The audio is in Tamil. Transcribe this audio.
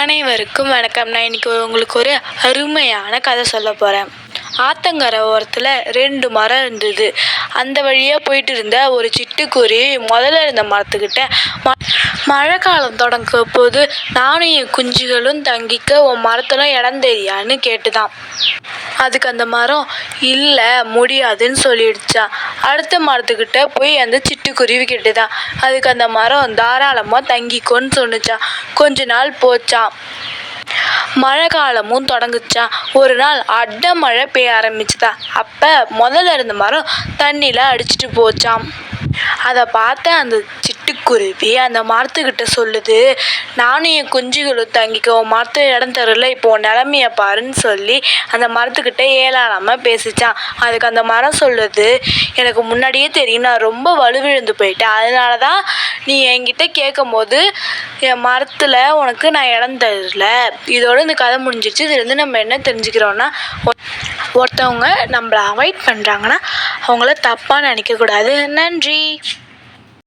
அனைவருக்கும் வணக்கம். நான் இன்னைக்கு உங்களுக்கு ஒரு அருமையான கதை சொல்ல போகிறேன் ஆத்தங்கரை ஓரத்தில் ரெண்டு மரம் இருந்தது. அந்த வழியாக போயிட்டு இருந்த ஒரு சிட்டுக்குருவி முதல்ல இருந்த மரத்துக்கிட்ட ம மழை காலம் தொடங்க போது நானும் என் குஞ்சுகளும் தங்கிக்க உன் மரத்துல இடம் தெரியான்னு கேட்டுதான். அதுக்கு அந்த மரம் இல்லை முடியாதுன்னு சொல்லிடுச்சான் அடுத்த மரத்துக்கிட்ட போய் அந்த சிட்டுக்குருவி கேட்டுதான். அதுக்கு அந்த மரம் தாராளமாக தங்கிக்கோன்னு சொன்னுச்சான் கொஞ்ச நாள் போச்சான் மழை காலமும் தொடங்குச்சா. ஒரு நாள் அட்ட மழை பெய்ய ஆரம்பிச்சுதா. அப்போ முதல்ல இருந்த மரம் தண்ணியில் அடிச்சிட்டு போச்சாம். அதை பார்த்த அந்த சிட்டு குருவி அந்த மரத்துக்கிட்ட சொல்லுது நானும் என் குஞ்சுகளும் தங்கிக்க உன் மரத்தில் இடம் தரல இப்போ உன் நிலமைய பாருன்னு சொல்லி அந்த மரத்துக்கிட்ட ஏளாளாமல் பேசிச்சான். அதுக்கு அந்த மரம் சொல்லுது எனக்கு முன்னாடியே தெரியும் நான் ரொம்ப வலுவிழுந்து போயிட்டேன். அதனால தான் நீ என்கிட்ட கேட்கும்போது என் மரத்தில் உனக்கு நான் இடம் தரல. இதோட இந்த கதை முடிஞ்சிருச்சு. இதுலேருந்து நம்ம என்ன தெரிஞ்சுக்கிறோன்னா ஒருத்தவங்க நம்மளை அவாய்ட் பண்ணுறாங்கன்னா அவங்கள தப்பாக நினைக்கக்கூடாது. நன்றி.